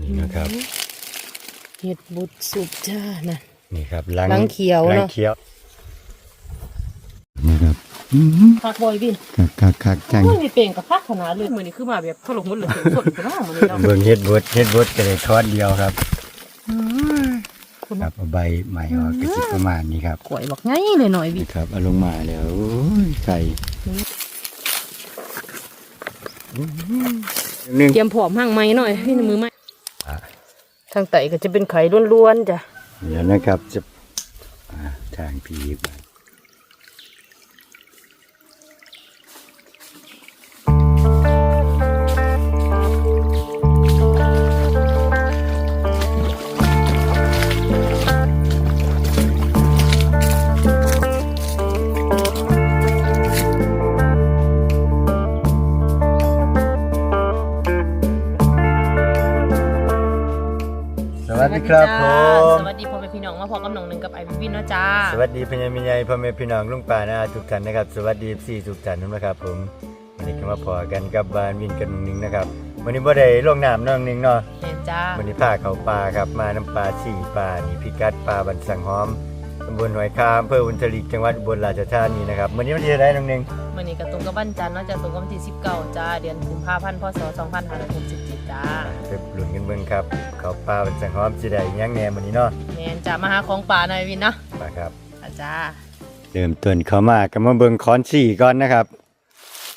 นี่นะครับเห็ดบุดสุบจ้านะนี่ครับหลังหลังเขียวเนอะหลังเขียวนะครับอืมพักบอยบินคักคักคักจังโอ้ยมีเป่งกับพักขนาดเลยมือนี้คือมาแบบถลกหมดเลยสดๆนะมือนี้เนาะเบิ่งเฮ็ดบดเฮ็ดบดก็ได้ทอดเดียวครับคุณครับเอาใบใหม่ออกก็สิประมาณนี้ครับกล้วยบอกไงเลยหน่อยบินี่ครับเอาลงมาแล้วโอ้ยไข่หนึ่งเตรียมผอมห้างไม้หน่อยพี่มือไม้อะทางไตก็จะเป็นไข่ล้วนๆจ้ะ เดี๋ยวนะครับจะอ่าทางพีกไปส ครับผม สวัสดีพ่อแม่พี่น้องมาพอกับน้องหนึ่งกับไอวิวินเนาะจ้า สวัสดีพญามิญญพ่อแม่พี่น้องลุงป่านะทุกท่านนะครับ สวัสดีสี่ทุกท่านนะครับผมวันนี้ก็มาพอกันกับบ้านวินกันหนึ่งนะครับวันนี้บ่ได้ลงน้ำน้องหนึ่งเนาะแม่นจ้าวันนี้พาเขาปลาครับมาน้ำปลาสี่ปลานี่พิกัดปลาบันสังหอมตำบลหอยคามอำเภออุนทริกจังหวัดอุบลราชธานีนะครับวันนี้วันที่อะไรน้องหนึ่งมื่อนี้ก็ตรงกับวันจันทร์เนาะจะตรงกับวันที่19จ้าเดือนกุมภาพันธ์พศ2567จ้าไปหลุนกันเบิ่งครับเขาปลาบันสังหอมสิได้หยังแหน่วันนี้เนาะแม่นจ้ามาหาของป่าหน่อยวินเนาะมาครับอาจ้าเริ่มต้นเขามาก็มาเบิ่งค้อนสี่ก่อนนะครับ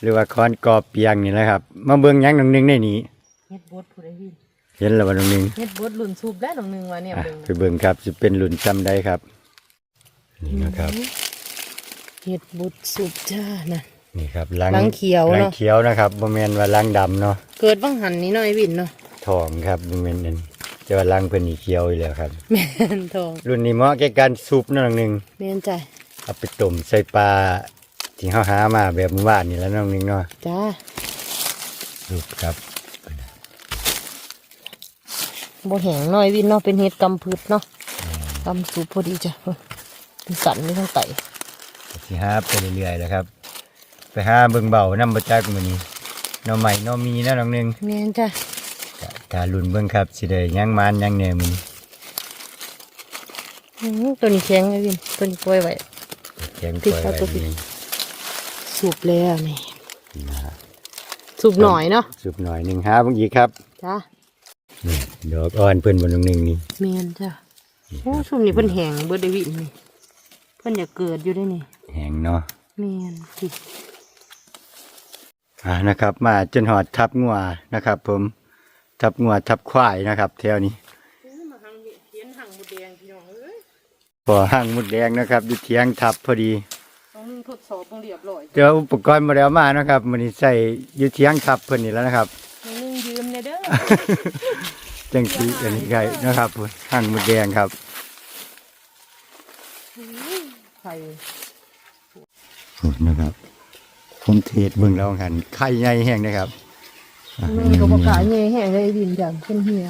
หรือว่าค้อนกอเปียงนี่แหละครับ มาเบิ่งหยังน้องหนึ่งในนี้เฮ็ดบดผู้ใดวินเห็นแล้วว่าน้องหนึ่งเฮ็ดบดลุ่นสูบได้น้องหนึงว่าเนี่ยอะเบิ่งไปเบิ่งครับจะเป็นหลุนจำได้ครับ นี่นะครับเฮ็ดบดสูบจ้านะ นี่ครับหลังหลังเขียวหลังเนาะเขียวนะครับบ่แม่นว่าหลังดำเนาะเกิดบังหันนี่หน่อยวินเนาะทองครับบ่แม่นนั่นแต่ว่าหลังเพิ่นนี่เขียวอยู่แล้วครับ แม่นทองรุ่นนี้เหมาะแก่การซุปเนาะน้องหนึงแม่นจ้าเอาไปต้มใส่ปลาที่เฮาหามาแบบเมื่อวานนี่แหล้วน้องหนึงเนาะจ้าซุปครับบ่แห้งหน่อยวินเนาะเป็นเฮ็ดกำพืชเนาะกำสูบพอดีจ้ะเป็นสันนี่ทั้งไตสิหาไปเรื่อยๆแหล้วครับ ไปหาเบิ่งเบานำบ่จักมื้อนี้หน่อใหม่หน่อมีนะน้องหนึงแม่นจ้าก็ถ้าลุ้นเบิ่งครับสิได้หยังมานหยังแหน่มื้อนี้อื้อตัวนี้แข็งเลยวินตัวนี้ปล่อยไว้ แกงพี่ปล่อยครับไว้ตัวพี่นี่สูบแล้วนี่นะฮะสูบหน่อยเนาะซุปหน่อยหนึงหาเบิ่งอีกครับจ้านี่ดอกอ่อนเพิ่นบ่น้องหนึงนี่แม่นจ้าโอ้ช่วงนี้เพิ่นแห้งเบิดได้วินนี่เพิ่นอยากเกิดอยู่ได้นี่แห้งเนาะแม่นสิ อ่านะครับ มาจนหอดทับงัวนะครับ ผมทับงัวทับควายนะครับแถวนี้มาหังเห็นหังหมดแดงพี่น้องเอ้ยพอห้างมุดแดงนะครับอยู่เทียงทับพอดีต้องนึงทดสอบต้องเรียบร้อยเจออุปกรณ์มาแล้วมานะครับมันนี้ใส่อยู่เทียงทับเพิ่นนี่แล้วนะครับต้องนึงยืมเลยเด้อจังสีอันนี้ไงนะครับห้างมุดแดงครับไข่นะครับ ผมเทศเบิ่งแล้วหันไข่ใหญ่แห้งนะครับอะมันก็บ่กล้าแย่แห้งเลยวินจ้ะเพิ่นเหี่ย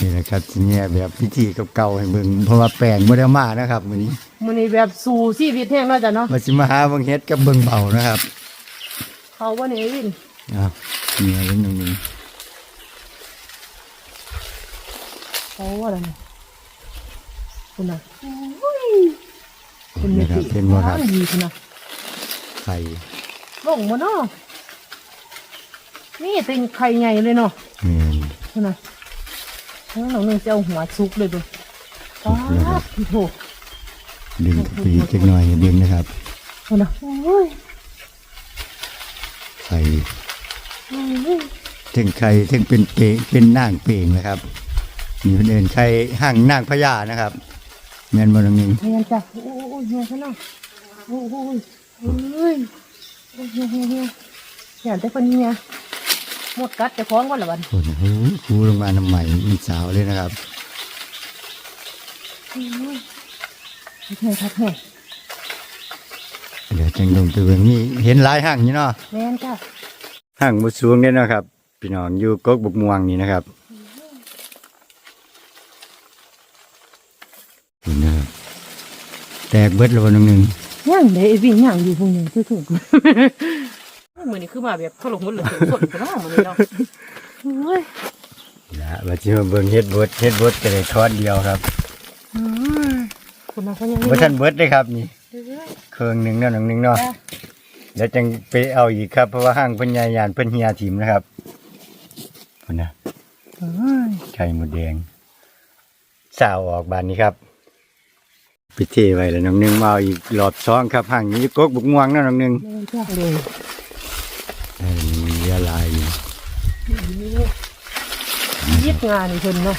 นี่นะครับทีนี้แบบพิธีเก่าๆให้เบิ่งเพราะว่าแป้งบ่ได้มานะครับมื้อนี้มื้อนี้แบบสู่ชีวิตแห้งเนาะจ้ะเนาะมาสิมาหาเบิ่งเฮ็ดกับเบิ่งเบานะครับ เขาบ่นี่วินอะนี่เรื่องนึงเขาว่าอะไรเนี่ยคุณน่ะโอ้ยคุณนี่เมครับติเห็นบ่ครับดีคุณน่ะไข่ ลงมาเนาะนี่เป็นไข่ใหญ่เลยเนาะนี่คุณน่ะแล้วเราเนี่ยจะเอาหัวซุกเลยดูป้าดพี่โถดึงไปอีกจักหน่อยดึงนะครับคุณน่ะโอ้ยไข่โอ้ยถึงไข่ถึงเป็นเปงเป็นนางเปงนะครับมีคนอื่นไข่ห่างนางพญานะครับแม่นบ่ตรงนึงเฮียนจ้ะโอ้ยเฮียนซะเนาะโอ้ยโอ้ยโอ้ยโอ้ย เฮียเฮียเฮียเฮียแต่คนเฮียหมดกัดจะคล้องก่อนละวันโอ้โหคูลงมาน้ำใหม่มันสาวเลยนะครับโอ้ยแห้งครับแห้งเดี๋ยวจังลงไปเบิ่งนี่เห็นลายห่างอยู่เนาะแม่นจ้ะห่างบ่สูงเด้นะครับพี่น้องอยู่กกบกม่วงนี่นะครับนี่นะแตกเบิดล้วบ่ตรงนึง ย่างเด้วิ่งย่างอยู่พวกนี้คือถูกมือนี้คือมาแบบถลกหมดเลยสดๆนะมือนี้เนาะโอ้ยนะว่าสิมาเบิ่งเฮ็ดบดเฮ็ดบดก็ได้ทอดเดียวครับอืมคุณน้องเขายังบ่ทันเบิดเลยครับนี่เรื่อยเครื่องหนึงเนาะหนึงหนึงเนาะๆจ้ะเดี๋ยวจังไปเอาอีกครับเพราะว่าห้างเพิ่นใหญ่ยานเพิ่นเฮียถิ่มนะครับพุ่นนะอืมไข่หมดแดงสาวออกบานนี้ครับ ไปเทไว้แล้วน้องหนึงมาเอาอีกรอบสองครับห้างนี้กกบุกม่วงเนาะน้องหนึงเดินจ้ะเลยเออมีเยอะหลายอยู่ยิบงานี่เพิ่นเนาะ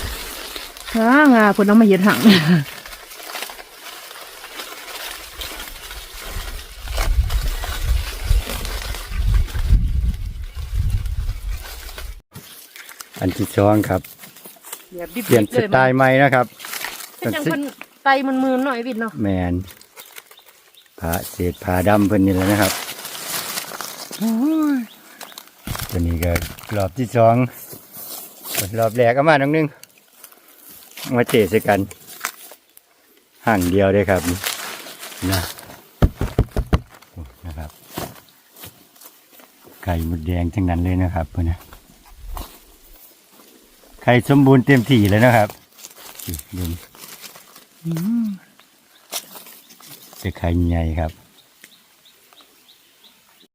งางาเพิ่นเอามาเฮ็ดหังอันที่สองครับแบบดิบๆเปลี่ยนสไตล์ใหม่นะครับเป็นจังเพิ่น ไตมันมืนๆหน่อยวิดเนาะแมนผ้าเศษผ้าดำเพิ่นนี่แหละนะครับโอ้ยตัวนี้ก็รอบที่สองรอบแรกก็มาน้องหนึงมาเทใส่กันห่างเดียวได้ครับนี่นะโอ้นะครับ ไก่หมดแดงทั้งนั้นเลยนะครับเพื่อนนะไข่สมบูรณ์เต็มที่เลยนะครับนี่ดูนี่อืม จะไข่ใหญ่ครับ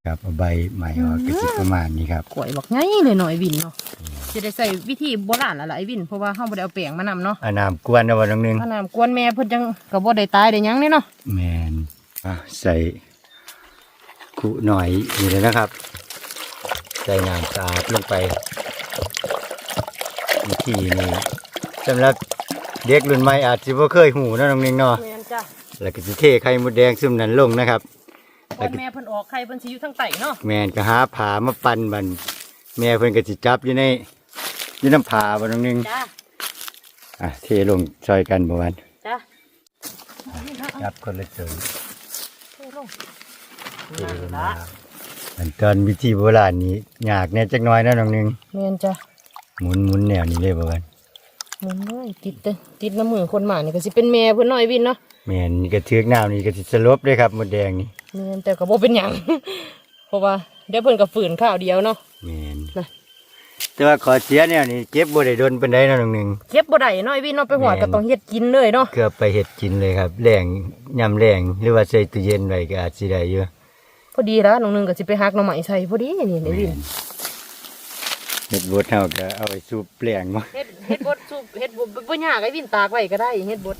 ครับเอาใบใหม่ออกก็สิประมาณนี้ครับกล้วยบักไงเลยหน่อยวินเนาะจะได้ใส่วิธีโบราณละล่ะไอ้วินเพราะว่าเฮาบ่ได้เอาแป้งมานำเนาะอานามกวนนะวันน้องหนึงถ้าน้ำกวนแม่เพิ่นจังก็บ่ได้ตายได้หยังเด้เนาะแมนอะใส่คุหน่อยนี่เลยนะครับ ใส่น้ำสะอาดลงไปวิธีนี้สำหรับ เด็กรุ่นใหม่อาจจะบ่เคยหูเนาะน้องหนึงเนาะแม่นจ้ะแล้วก็สิเทไข่มดแดงซุ่มนั้นลงนะครับกวนแม่เพิ่นออกไข่เพิ่นสิอยู่ทางใต้เนาะแมนก็หาผามาปั่นมันแม่เพิ่นก็สิจับอยู่ในอยู่น้ำผาบ่น้องหนึงจ้ะอะเทลงซอยกันบ่วันจ้ะจับคนละเจิงเทลงเทลงมาอันตอนวิธีโบราณนี้ยากแน่จักหน้อยนะน้องหนึงแม่นจ้ะหมุนหมุนแนวนี้เลยบ่วัน หมุนเลยติดเด้อติดน้ำมือคนหมานี่ก็สิเป็นแม่เพิ่นหน่อยวินเนาะแม่นนี่ก็เทือกน้ำนี่ก็สิสลบเลยครับมดแดงนี่แม่นแต่ก็บ่เป็นหยัง เพราะว่าเดี๋ยวเพิ่นก็ฝืนข้าวเดียวเนาะ แม่นน่ะ แต่ว่าขอเสียแนวนี้เก็บบ่ได้โดนปานใดนะน้องหนึง เก็บบ่ได้เนาะไอ้วินเนาะไปหอดแม่น ก็ต้องเฮ็ดกินเลยเนาะเกือบไปเฮ็ดกินเลยครับแรงยำแรงหรือว่าใส่ตู้เย็นไว้ก็อาจสิได้อยู่พอดีแล้วน้องหนึงก็สิไปหักหน่อไม้ใส่พอดีนี่ไอ้วินเฮ็ดบดเฮาก็เอาไปสูบแปลงมาเฮ็ด เฮ็ดบดซุปเฮ็ดบดบ่ยากไอ้วินตากไว้ก็ได้เฮ็ดบด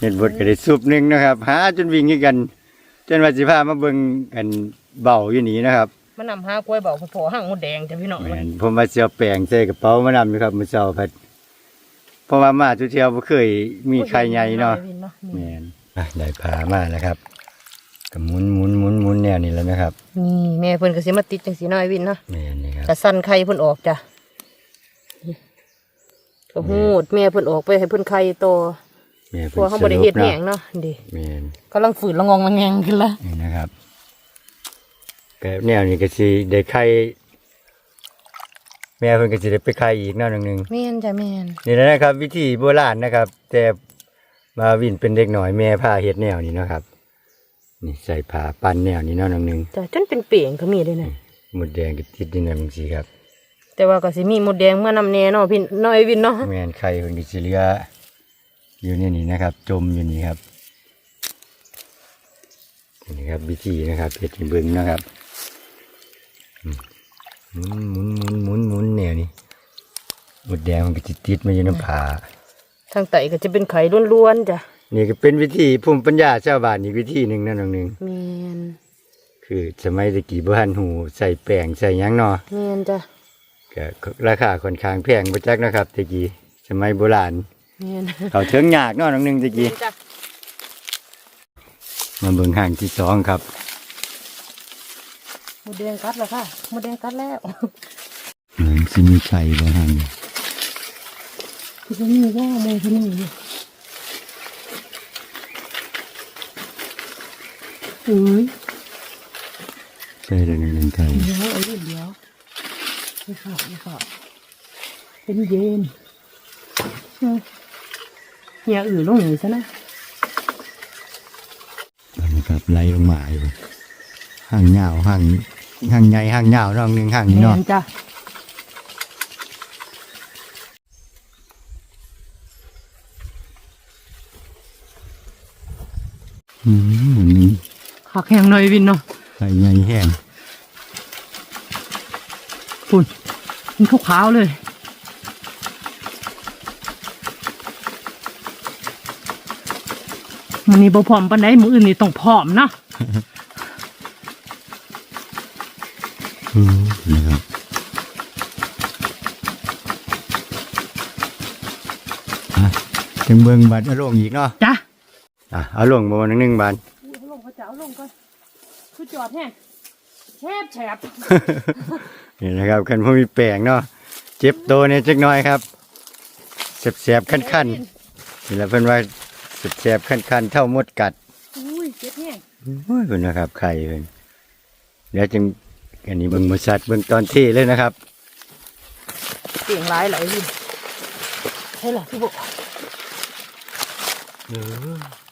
เฮ็ดบดก็ได้สูบหนึงนะครับหาจนวิ่งคือกัน จนว่าสิพามาเบิ่งกันเบาอยู่นี่นะครับมานำหากล้วยเบาพอๆหั่งมดแดงจ้ะพี่น้องแม่นผมว่าสิเอาแปลงใส่กระเป๋ามานำอยู่ครับมื้อเช้าพัดเพราะว่ามาทุกเที่ยวบ่เคยมีไข่ใหญ่เนาะไอ้วิเนาะนี่แม่นอะได้ผามาแล้วครับก็หมุนหมุนหมุนหมุนแนวนี้แล้วนะครับนี่แม่เพิ่นก็สิมาติดจังซี่เนาะไอ้วินเนาะแม่นนี่ครับจะสั่นไข่เพิ่นออกจ้ะนี่ ก็หูดแม่เพิ่นออกไปให้เพิ่นไข่โตแม่เพราะว่าเขาบ่ได้เฮ็ดแห้งเนาะดิแม่นกำลังฝืนละงองละแงงขึ้นละนี่นะครับก็แนวนี้ก็สิได้ไข่แม่เพิ่นก็สิได้ไปไข่อีกแนวหนึงหนึงแม่นจ้ะแม่นนี่แหละนะครับ วิธีโบราณนะครับ แต่มาวินเป็นเด็กหน่อยแม่ผ้าเฮ็ดแนวนี้นะครับ นี่ใส่ผ้าปั้นแนวนี้เนาะหนึงหนึงจ้ะจนเป็นเปียงก็มีด้วยนะหมดแดงก็ติดดินนั่นสิครับ แต่ว่าก็สิมีหมดแดงเมื่อนำแน่เนาะพี่น้อยวินเนาะแม่นไข่เพิ่นก็สิเหลืออยู่ในนี้นะครับ จมอยู่นี่ครับนี่ครับวิธีนะครับเฮ็ดให้เบิ่งนะครับอืมหมุนหมุนหมุนหมุนหมุนแนวนี้หมดแดงมันก็สิติดมาอยู่น้ำผาทางไตก็จะเป็นไข่ล้วนๆจ้ะนี่ก็เป็นวิธีภูมิปัญญาชาวบ้านอีกวิธีหนึ่งนะน้องหนึ่งแม่นคือสมัยตะกี้บ้านหูใส่แป้งใส่หยังเนาะแม่นจ้ะ ก็ราคาค่อนข้างแพงบ่จักนะครับตะกี้สมัยโบราณแม่นเขาเถิงยากเนาะน้องหนึ่งตะกี้แม่นจ้ะมาเบิ่งห่างที่สองครับ หมดแดงกัดแล้วค่ะหมดแดงกัดแล้วเหมือนสิมีไข่บ่ห่างคือมีว่าโมที่นี่นี่เอ้ยใช่เลยนึงไข่เดี๋ยวเอาลูกเดี๋ยว นี่ค่ะนี่ค่ะเป็นเย็นเนี่ยอื่นลงหนึ่ซะนะมันกับไล่ลงมาอยู่ห่างยาวห่างห่างใหญ่ห่างยาวร่องหนึ่งห่างนี้เนาะจ้ะอืมหักแห้งหน่อยวินเนาะใหญ่แห้ง ปุ่นมันขาวๆเลย มันนี่บ่พร้อมปานใดมืออื่นนี่ต้องพร้อมเนาะอืมนะครับอะจังเบิ่งบัดเอาลงอีกเนาะจ้ะอะเอาลงบ่นึงนึงบานเอาลงก็จะเอาลงก่อนคือจอดแห้งแฉบแฉบ นี่นะครับคันพวกมีแปลงเนาะเจ็บโตเนี่ยจักหน่อยครับแสบๆคันๆนี่แหละเพิ่นว่าแสบๆคันๆเท่ามดกัดอุ้ยเจ็บแห้งโอ้ยเพิ่นนะครับไข่เพิ่นเดี๋ยวจึงอันนี้เบิ่งมือสัตว์เบิ่งตอนที่เลยนะครับเสียงร้ายไหลวินใช่เหรอพี่บุนะครับ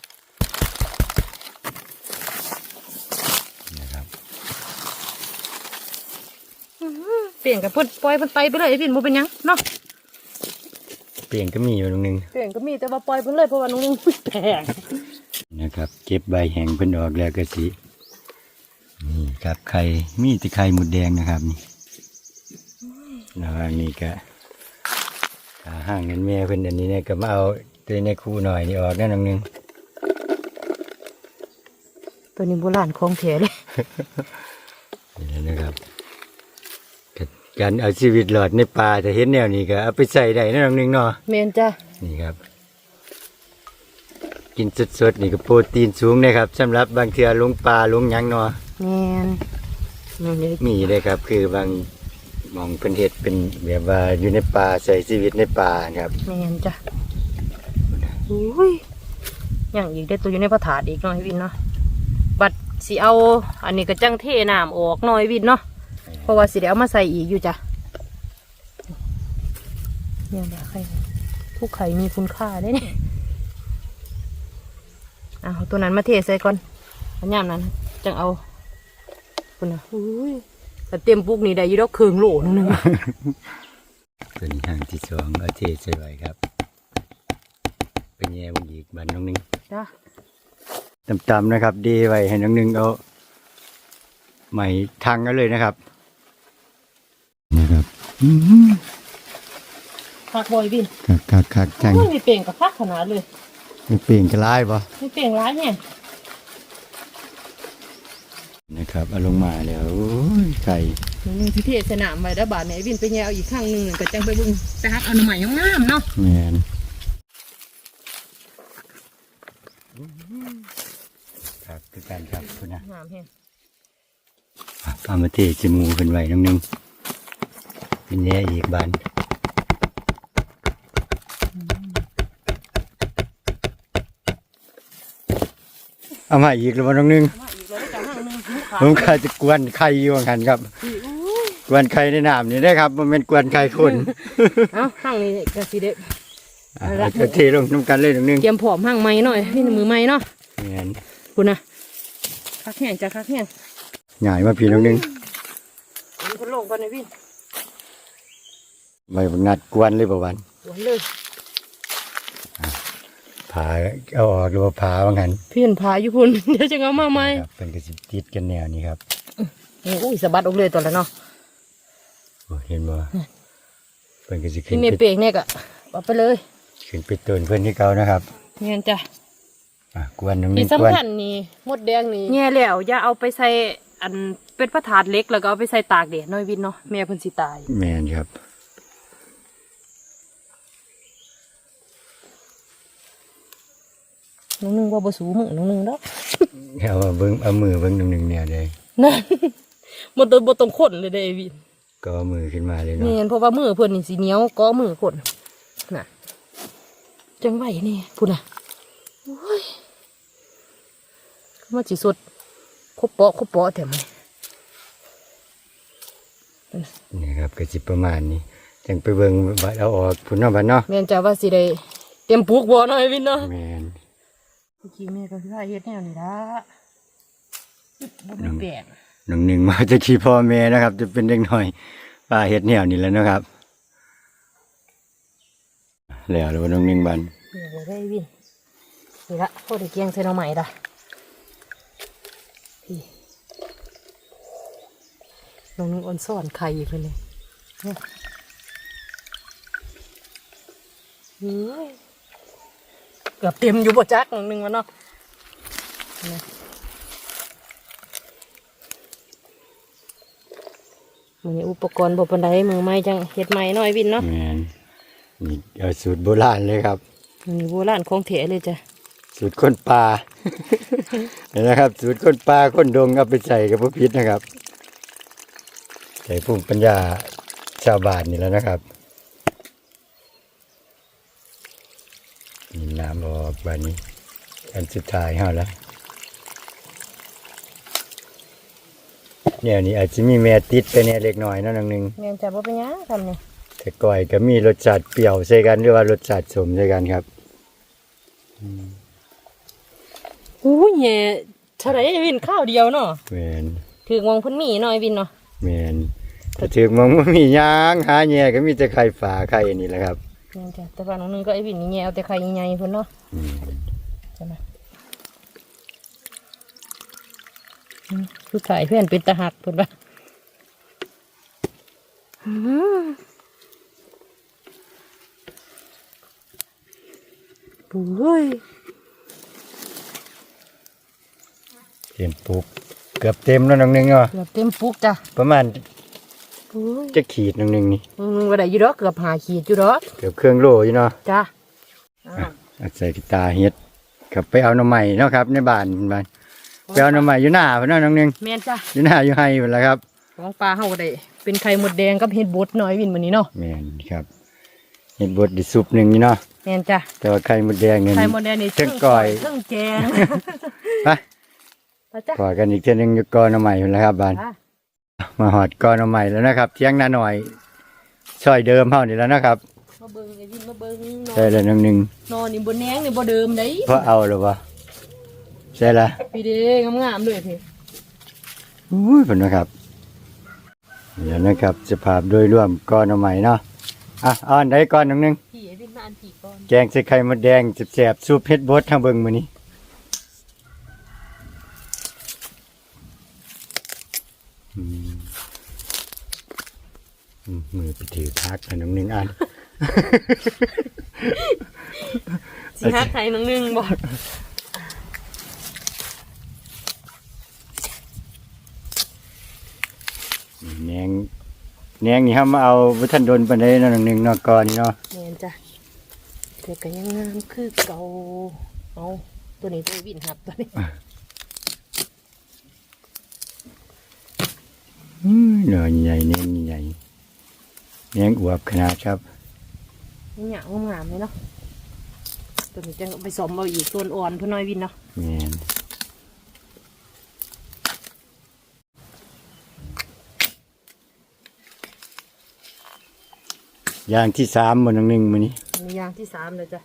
เปลี่ยนกับเพิ่นปล่อยเพิ่นไปไปเลยไอ้วินบ่เป็นหยังเนาะเปลี่ยนก็มีอยู่ตรงนึงเปลี่ยนก็มีแต่ว่าปล่อยเพิ่นเลยเพราะว่าน้องนึงแพงนะครับ เก็บใบแห้งเพิ่นออกแล้วก็สินี่ครับไข่มีแต่ไข่หมดแดงนะครับนี่แล้วอันนี้ก็ขาห้างเงินแม่เพิ่นอันนี้เนี่ยก็มาเอาตัวในคูหน่อยนี่ออกนั่นนึงตัวนี้โบราณของแท้เลยนี่แหละนะครับ ก็การเอาชีวิตรอดในป่าแต่เห็นแนวนี้ก็เอาไปใส่ได้นั่นนึงเนาะแม่นจ้ะนี่ครับ กินสดๆนี่ก็โปรตีนสูงนะครับสำหรับบางเทือลงปลาลงหยังเนาะ แม่นแม่นเลยมีเลยครับคือบางหมองเป็นเห็ดเป็นแบบว่าอยู่ในป่าใส่ชีวิตในป่าครับแม่นจ้ะอุ้ยอย่างอีกได้ตัวอยู่ในพระถาดอีกหน่อยวินเนาะบัดสิเอา อันนี้ก็จังเทน้ำออกหน่อยวินเนาะ เพราะว่าสิได้เอามาใส่อีกอยู่จ้ะเนี่ยแหละไข่ทุกไข่มีคุณค่าได้เนี่ยเอาตัวนั้นมาเทใส่ก่อนอันยามนั้นจังเอาคุณนะอุ้ยแต่เต็มปุกนี่ได้อยี่ดอกเคืองโหลนึงนึงตัวนี้ห่างที่สองเอาเทใส่ไว้ครับเป็นแย่วงอีกบันน้องหนึงจ้ะต่ำๆนะครับ ดีไว้ให้น้องหนึงเอาใหม่ทางกันเลยนะครับนะ ครับอืมพักบอยบินคักคักคักจังโอ้ยมีเปล่งกับพักขนาดเลยไม่เปลี่ยนกระไล่ปะมีเปล่งร้ายเนี่ยนะครับเอาลงมาแล้วโอ้ยไก่หนึ่งที่เทศนามไว้แล้วบาทเนี่ยวินไปแย่เอาอีกข้างหนึ่งก็จังไปเบึงไปฮักเอาหน่อไม้งามๆเนาะแมนครับคือการครับคุณนะงามแฮงเอามาเทจมูขึ้นไว้น้องหนึง เป็นแย่อีกบานเอามาอีกแล้วบ่น้องหนึงมาอีกแล้วจ้ะข้างหนึ่งหูขาผมข้าจะกวนไข่อยู่ว่างันครับกวนไข่ในน้ำนี่ได้ครับมันเป็นกวนไข่คนเอ้าข้างนี้ก็สิเด็อะเอาจะเทลงน้ำกันเลยน้องหนึงเตรียมผอมห้างไม้หน่อยพี่มือไม้เนาะแมนคุณนะคักแห้งจ้ะคักแห้งหง่ายมาพี่น้องหนึงมันคนโลงก่อนนะวิ นใบบักนัดกวนเลยประวันสวยเลยผาเอาออกหรือว่าผาว่างั้นเพี่นพาอยู่คุณเดี๋ยวจะเอามาไหมครับเป็นกระสิบติดกันแนวนี้ครับอุ้ยสะบัดออกเลยตัวละเนาะโอ้เห็นบ่เป็นกระสิขึ้พี่นเมไปย์เปล่งเนี่ยก็เอาไปเลยขึ้นไปต้นเพื่อนที่เก่านะครับเงี้ยจ้ะอะกวนน้องหนึที่งกวนสำคัญนี่มดแดงนี่แง่แล้วอย่าเอาไปใส่อันเป็นพระถาดเล็กแล้วก็เอาไปใส่ตากแดดหน้อยวินเนาะแม่เพิ่นสิตายแมนครับ น้องนึงว่าบ่สูมือน้องนึงเนาะเอามาเบิ้งเอามือเบิ้งน้องหนึงเนี่ยเลยนั่นบ่ต้องบ่ต้องคนเลยเด้อไอ้วินก็เอามือขึ้นมาเลยเนาะแม่นเพราะว่ามือเพิ่นนี่สิเหนียวก็มือคนน่ะจังไหวนี่พุ่นน่ะโอ้ยมาสิสดคบเปาะคบเปาะแถมไหมนี่ครับกระสิประมาณนี้จังไปเบิ้งบัดเอาออกพุ่นเนาะบัดเนาะแม่นจ้าว่าสิได้เตรียมปลูกบ่เนาะไอ้วินเนาะแมน จริงๆแม่ก็คือว่าเฮ็ดแนวนี้ละบ่มเปลี่ยนหนึ่งหนึ่งมาจะขี่พ่อแม่นะครับ จะเป็นเด็กหน่อยป้าเฮ็ดแนวนี้แล้วนะครับ แล้วแล้วหน้องหนึ่งบันเดี๋ยวได้วินนี่ละพวกเด็เกียงเซนเอาใหม่ละองนึงอ่อนซ่อนไข่อีกเลยเนี่ยเฮ้ย กือบเต็มอยู่บ่จักน้องนึงวะเนาะนี่มันนี้อุปกรณ์บ่ปานใดมือไม้จังเฮ็ดใหม่หน่อยวินเนาะแม่นนี่เอาสูตรโบราณเลยครับมันนี้โบราณของแท้เลยจ้ะสูตรคนป่าเห็นนะครับ สูตรคนป่าคนดงเอาไปใส่กับพวกพิษนะครับ ใส่ภูมิปัญญาชาวบ้านนี่แหล้วนะครับนี่น้ำ ออกบานนี้อันสุดท้ายเฮาแล้วเนี่ยนี่อาจจะมีแม่ติดไปเนี่ยเล็กน้อยเนั่นองหนึงแม่นจ้ะบ่เป็นหยังทำนี่แต่ก้อยก็มีรสชาติเปรี้ยวใส่กันหรือว่ารสชาติสมใส่กันครับอู้ยแย่เท่าไหร่วินข้าวเดียวเนาะแมนถือมองเพิ่นมีหน่อยวินเนาะ แมนถ้าถึงมองว่ามีหยางหาแย่ก็มีแต่ไข่ฝาไข่อันนี้แหละครับแม่ นจ้ะแต่ว่าน้องนึงก็ไอ้วินนี่แย่เอาแต่ไข่ใหญ่ๆเพิ่นเนาะอืมใช่ไหมอืมคือขายเพื่อนเป็นตาหักเพิ่นว่าอืมปุ้ยเห็นปุ๊บเกือบเต็มแล้วน้องหนึงเนาะเกือบเต็มปุกจ้ะประมาณปุ้ย จะขีดน้องหนึงนี่อืมว่าได้อยู่ดอกเกือบหาขีดอยู่ดอกเกือบเครื่องโลอยู่เนาะจ้ะอ้าวเอาใส่กีตาร์เฮ็ดกับไปเอาหน่อไม้เนาะครับ ในบ้านบ้านไปเอาหน่อไม้อยู่หน้าพุ่นเนาะน้องหนึงแม่นจ้ะอยู่หน้าอยู่ไห้พุ่นแหล้วครับของปลาเฮาก็ได้ เป็นไข่มดแดงกับเห็ดบดหน่อยวินมื้อนี้เนาะแม่นครับเฮ็ดบดดิซุปหนึงนี่เนาะแม่นจ้ะแต่ว่าไข่มดแดงเนี่ยไข่มดแดงนี่เทิงก้อยเทิงแกงไปไปจ้ะขอกันอีกเทื่อหนึงอยู่กอนหน่อไม้พุ่นแหล้วครับบ้านอะ มาหอดกอนเอาใหม่แล้วนะครับ เที่ยงนาหน่อยซอยเดิมเท่านี้แล้วนะครับมาเบิ่งไอ้วินมาเบิ่งนอใช่นแล้วนึงหนึ่งนอนนี่บ่แหนงนี่บ่เดิมได้เพราะเอาหรือวะใช่ละพี่เด้งามๆเลยพี่อุ้ยผลนะครับเดี๋ยวนะครับสภาพโดยรวมก้อนเอาใหม่เนาะอะเอาอันใดก้อนหนึ่งหนึงพี่ไอ้วินมาอันพี่ก่อนแกงใส่ไข่มดแดงแสบๆซุปเผ็ดบดทางเบิ่งมื้อนี้ มอืมมือไปถือพักอันหนึ่งหนึ่งอันสิฮักไข่นึงนึงบ่แหนงแหนงนี่ครับมาเอาบุทันโดนปันได้เนาะหนึ่งเนาะก่อนนี่เนาะแม่นจ้ะแต่ก็ยังงามคือเก่าเอาตัวนี้ตัววินครับตัวนี้ อืม เนาะใหญ่แหนงใหญ่แหนงอวบขนาดครับนี่หยางงามๆเลยเนาะตัวนี้จะเอาไปสมเอาอีกส่วนอ่อนเพื่อน้อยวินเนาะแม่นอย่างที่สามมันหนึ่งมื้อนี้อันนี้อย่างที่สามเลยจ้ะ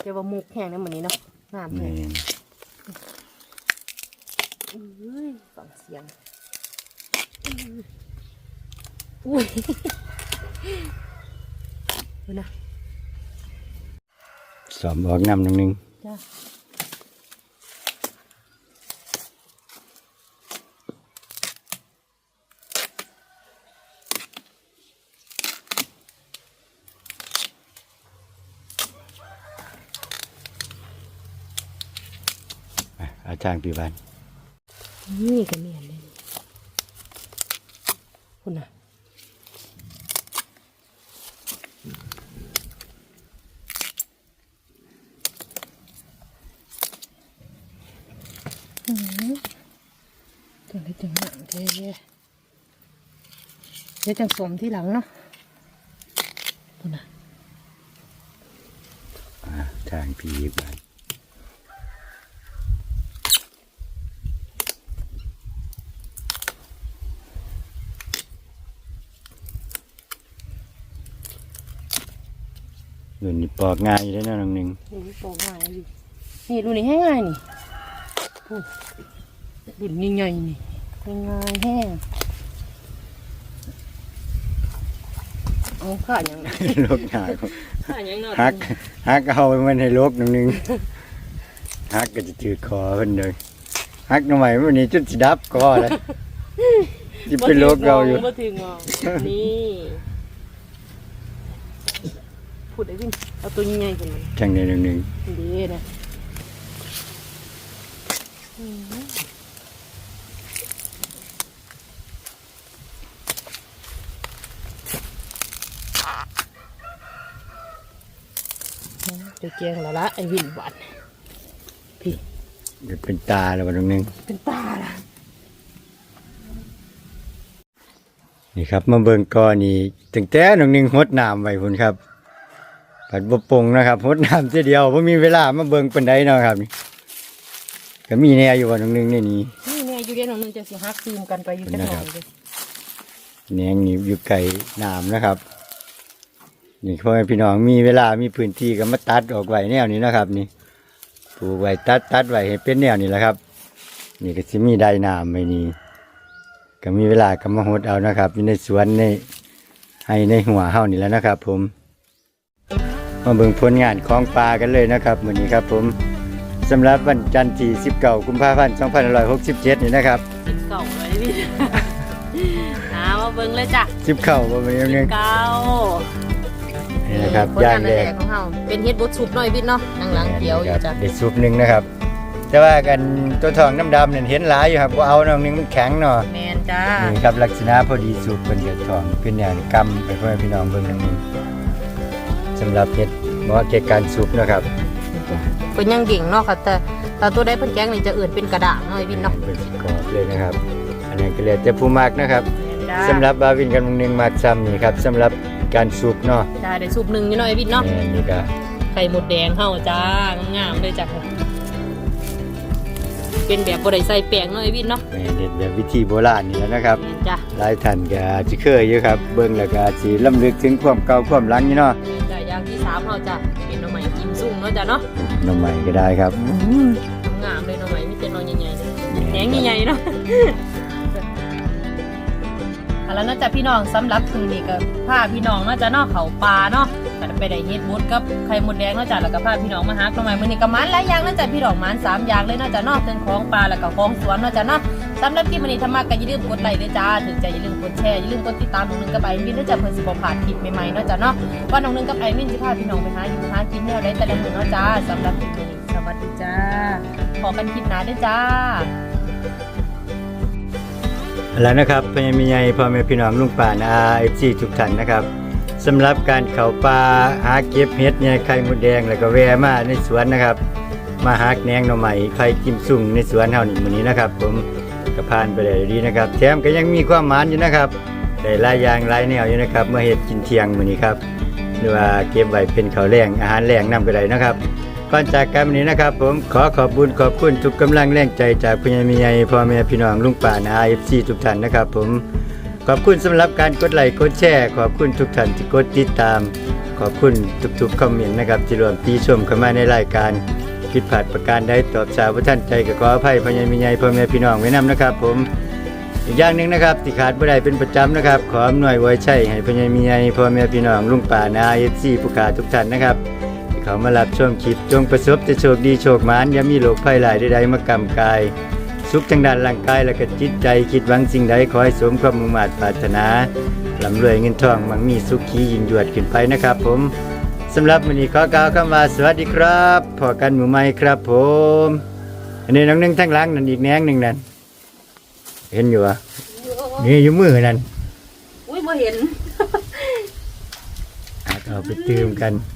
เดี๋ยวว่ามุกแห้งได้เหมือนนี้เนาะงามแม่เลย นอุ้ยฟังเสียงอุ้ยดูนะสอมออก น้ำหนึ่งหนึ่งจ้ะอะอาจารย์ปีบันนี่ก็เมียนเลยคุณน่ะอืมจังได้จังหนังเท่เดี๋ยวจังสมที่หลังเนาะคุณน่ะอะอาจารย์ปีบันเดี๋ยวนี้ ปอกง่ายอยู่ได้เนาะหนึ่งหนึ่งนี่ปอกง่ายดินี่ดูนี่ง่ายๆนี่พูดดุนนี่ไงนี่ง่ายๆแห้งเอาข้าอย่างนั้นโลกง่ายข้าอย่างนั้นฮักฮักเอาไว้มันให้โลกหนึ่งหนึ่งฮักก็จะจืดคอเพิ่นเลยฮักหน่อใหม่วันนี้จุดสิดับก็เลยจิเป็นโรคเราอยู่บ่ถึงอะนี่ พูดได้วิ่งเอาตัวใหญ่ๆกันเลยจังในหนึ่งหนึ่งดีนะเดี๋ยวแกงและละไอ้วินหวานพี่เดี๋ยวเป็นตาแล้ววันหนึ่งเป็นตาละนี่ครับมาเบิ่งก่อนนี่ตั้งแต่หนึ่งหนึ่งหดน้ำไว้พุ่นครับ ผัดบปงนะครับหดน้ำเสียเดียวผมมีเวลามาเบิ่งปันไดเนาะครับนี่ก็มีแน่อยู่วันหนึ่งหนึ่งนี่นี่นี่เนี่ยอยู่เดียวน้องนึงจะสิฮักซูมกันไปอยู่แค่หน่อยเลยแหนงนี่อยู่ไก่น้ำนะครับนี่พ่อแม่พี่น้องมีเวลามีพื้นที่ก็มาตัดออกไว้แนวนี้นะครับ นี่ปลูกไว้ตัดตัดไว้ให้เป็นแนวนี้แหละครับ นี่ก็สิมีได้น้ำไว้นี่ก็มีเวลาก็มาหดเอานะครับอยู่ในสวนในให้ในหัวเฮานี่แหล้วนะครับ ผม มาเบิ่งผลงานของปลากันเลยนะครับมื้อนี้ครับผมสำหรับวันจันทร์ที่19กุมภาพันธ์2567 นี่นะครับสิบเก่าเลยพี่หามาเบิ่งเลยจ้ะ19บ่มีนึงเก่านี่นะครับผลย่างงานแรแรกกของเฮาเป็นเฮ็ดบดสุปหน่อยพี่เนาะนั่งหลังเดียวอยู่จ้ะเด็ดซุปหนึ่งนะครับ แต่ว่ากันตัวทองน้ำดำเนี่ยเห็นหลายอยู่ครับว่าเอาน้องนึงมันแข็งเนาะ แมนจ้านี่ครับลักษณะพอดีซุปเป็นเดือดทองเป็นอย่างกำไปเพื่อให้พี่น้องเบิ่งน้ำนึง สำหรับเห็ดเหมาะแก่การซุปนะครับเป็นยังเก่งเนาะค่ะแต่แต่ตัวได้เพิ่นแกงนี่จะเอื่นเป็นกระดาษหน่อยพี่เนาะเป็นสิกรอบเลยนะครับ อันนี้ก็เลยแต่ผู้มากนะครับแม่นจ้าสำหรับบาวินกันมึงหนึ่งมากซ้ำนี่ครับสำหรับการซุปเนาะจ้าได้สุปหนึ่งอยู่หน่อยพี่เนาะนี่นี่ก็ไข่หมดแดงเฮาจ้างามๆเลยจ้ะเป็นแบบบ่ได้ใส่แป้งหน่อยพี่เนาะแม่เด็ดแบบวิธีโบราณนี่แหล้วนะครับแม่นจ้าหลายท่านก็จะเคยอยู่ครับ เบิ่งแล้วก็สิลำลึกถึงความเก่าความหลังนี่เนาะ แม่นจ้าอย่างที่สามเฮาจ้ะเป็นหน่อไม้กิมซุ่มเนาะจ้ะเนาะหน้องใหม่ก็ได้ครับงามเลยหน่อไม้มีแต่หน่อใหญ่ๆเลยแดงใหญ่ๆเนาะเอาแล้วเนาะจ้ะพี่น้องสำหรับคืนนี้ก็พาพี่น้องเนาะจ้ะเนาะเขาปลาเนาะก็ไปได้เฮ็ดบุดกับไข่มดแดงเนาะจ้ะแล้วก็พาพี่น้องมาหาหน่อไม้มื้อนี้ก็มันหลายอย่างเนาะจ้ะพี่น้องมันสามอย่างเลยเนาะจ้ะเนาะเป็นของปลาแล้วก็ของสวนเนาะจ้ะเนาะ สำหรับคลิปมื้อนี้ถ้ามักก็อย่าลืมกดไลค์ด้วยจ้าถึงใจอย่าลืมกดแชร์อย่าลืมกดติดตามน้องนึงกับไอมินเนาะจ้ะเพื่อสิบ่พลาดคลิปใหม่ๆเนาะจ้ะเนาะว่าน้องนึงกับไอมินสิพาพี่น้องไปหาอยู่หากินแนวใดแต่ละมื้อเนาะจ้าสำหรับคลิปนี้สวัสดีจ้าขอกันคลิปหน้าด้วยจ้าแล้วนะครับพญามีใหญ่พ่อแม่พี่น้องลุงป่านาเอฟซีทุกท่านนะครับสำหรับการเข้าป่าหาเก็บเห็ดเนี่ยไข่มดแดงแล้วก็แวะมาในสวนนะครับ มาหาแหนงหน่อใหม่ไข่กิมสุ่งในสวนเฮานี่มื้อนี้นะครับ ผม ก็ผ่านไปได้ดีนะครับแถมก็ยังมีความหมานอยู่นะครับได้หลายอย่างหลายแนวอยู่นะครับเมื่อเฮ็ดกินเที่ยงมื้อนี้ครับหรือว่าเก็บไว้เป็นข้าวแรงอาหารแรงนํก็ได้นะครับก่อนจากกันวันนี้นะครับ ผมขอขอบบุญขอบคุณทุกกำลังแรงใจจากพญามีใหญ่พ่อแม่พี่น้องลุงป่านาเอฟซีทุกท่านนะครับ ผมขอบคุณสำหรับการกดไลค์กดแชร์ขอบคุณทุกท่านที่กดติดตาม ขอบคุณทุกๆคอมเมนต์นะครับที่รวมตีชมเข้ามาในรายการ ผิดพลาดประการใดตอบสาวท่านใจก็ขออภัยพญามีใหญ่พ่อแม่พี่น้องไว้นํนะครับ ผมอีกอย่างหนึ่งนะครับที่ขาดบ่ได้เป็นประจำนะครับ ขออำนวยไว้ใช่ให้พญามีใหญ่พ่อแม่พี่น้องลุงป่านาเอฟซีผู้ขาทุกท่านนะครับที่เขามารับชมคลิปจงประสบแต่โชคดีโชคมานอย่ามีโรคภัยหลายใดๆมากำกายสุขทางด้านร่างกายและก็จิตใจคิดหวังสิ่งใดขอให้สมความมุ่งมั่นปรารถนาลำรวยเงินทองมั่งมีสุขียิ่งยวดขึ้นไปนะครับ ผม สำหรับวันนี้ขอกล่าวคำว่าสวัสดีครับพอกันหมู่ใหม่ครับผม อันนี้น้องหนึงทั้งหล้างนั่นอีกแหนงหนึ่งนั่น เห็นอยู่อะนี่อยู่มือนั่นอุ้ยบ่เห็น อาจเอาไปตื่มกันอ